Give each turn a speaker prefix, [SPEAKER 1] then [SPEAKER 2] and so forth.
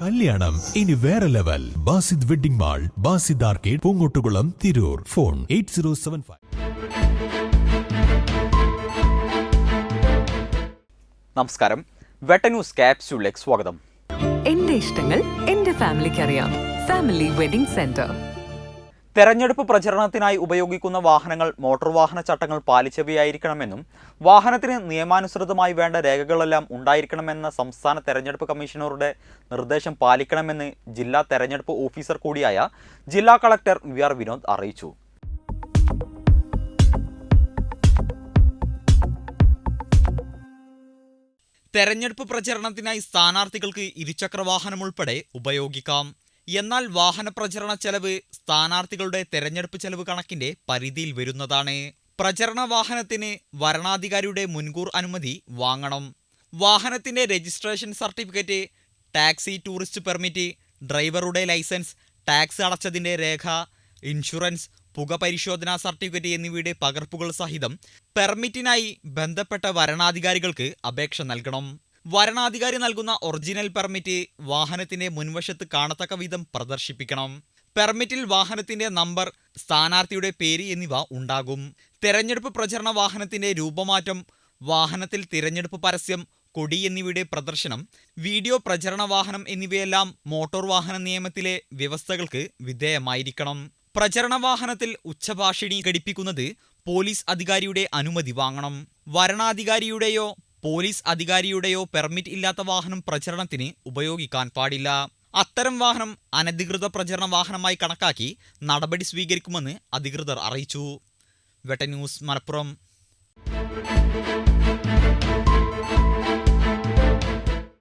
[SPEAKER 1] കല്യാണം. ഇനി വേറെ level. Basith wedding mall Basith arcade Poongottukulam Tirur. Phone eight zero seven five.
[SPEAKER 2] നമസ്കാരം. വെട്ട news ക്യാപ്സ്യൂളിലേക്ക് സ്വാഗതം.
[SPEAKER 3] എന്റെ ഇഷ്ടങ്ങൾ എന്റെ ഫാമിലിക്ക് അറിയാം ഫാമിലി വെഡിംഗ് സെന്റർ.
[SPEAKER 2] തെരഞ്ഞെടുപ്പ് പ്രചരണത്തിനായി ഉപയോഗിക്കുന്ന വാഹനങ്ങൾ മോട്ടോർ വാഹന ചട്ടങ്ങൾ പാലിച്ചവയായിരിക്കണമെന്നും വാഹനത്തിന് നിയമാനുസൃതമായി വേണ്ട രേഖകളെല്ലാം ഉണ്ടായിരിക്കണമെന്ന സംസ്ഥാന തെരഞ്ഞെടുപ്പ് കമ്മീഷണറുടെ നിർദ്ദേശം പാലിക്കണമെന്ന് ജില്ലാ തെരഞ്ഞെടുപ്പ് ഓഫീസർ കൂടിയായ ജില്ലാ കളക്ടർ വി ആർ വിനോദ് അറിയിച്ചു. തെരഞ്ഞെടുപ്പ് പ്രചരണത്തിനായി സ്ഥാനാർത്ഥികൾക്ക് ഇരുചക്ര വാഹനം ഉൾപ്പെടെ ഉപയോഗിക്കാം. എന്നാൽ വാഹന പ്രചരണ ചെലവ് സ്ഥാനാർത്ഥികളുടെ തെരഞ്ഞെടുപ്പ് ചെലവ് കണക്കിന്റെ പരിധിയിൽ വരുന്നതാണ്. പ്രചരണ വാഹനത്തിന് വരണാധികാരിയുടെ മുൻകൂർ അനുമതി വാങ്ങണം. വാഹനത്തിന്റെ registration certificate taxi tourist permit ഡ്രൈവറുടെ ലൈസൻസ് ടാക്സ് അടച്ചതിന്റെ രേഖ ഇൻഷുറൻസ് പുക പരിശോധനാ സർട്ടിഫിക്കറ്റ് എന്നിവയുടെ പകർപ്പുകൾ സഹിതം പെർമിറ്റിനായി ബന്ധപ്പെട്ട വരണാധികാരികൾക്ക് അപേക്ഷ നൽകണം. വരണാധികാരി നൽകുന്ന ഒറിജിനൽ പെർമിറ്റ് വാഹനത്തിന്റെ മുൻവശത്ത് കാണത്തക്ക വിധം പ്രദർശിപ്പിക്കണം. പെർമിറ്റിൽ വാഹനത്തിന്റെ നമ്പർ സ്ഥാനാർത്ഥിയുടെ പേര് എന്നിവ ഉണ്ടാകും. തെരഞ്ഞെടുപ്പ് പ്രചരണ വാഹനത്തിന്റെ രൂപമാറ്റം വാഹനത്തിൽ തിരഞ്ഞെടുപ്പ് പരസ്യം കൊടി എന്നിവയുടെ പ്രദർശനം വീഡിയോ പ്രചരണ വാഹനം എന്നിവയെല്ലാം മോട്ടോർ വാഹന നിയമത്തിലെ വ്യവസ്ഥകൾക്ക് വിധേയമായിരിക്കണം. പ്രചരണ വാഹനത്തിൽ ഉച്ചഭാഷിണി ഘടിപ്പിക്കുന്നത് പോലീസ് അധികാരിയുടെ അനുമതി വാങ്ങണം. വരണാധികാരിയുടെയോ പോലീസ് അധികാരിയുടെയോ പെർമിറ്റ് ഇല്ലാത്ത വാഹനം പ്രചരണത്തിന് ഉപയോഗിക്കാൻ പാടില്ല. അത്തരം വാഹനം അനധികൃത പ്രചരണ വാഹനമായി കണക്കാക്കി നടപടി സ്വീകരിക്കുമെന്ന് അധികൃതർ അറിയിച്ചു. വെട്ട ന്യൂസ് മലപ്പുറം.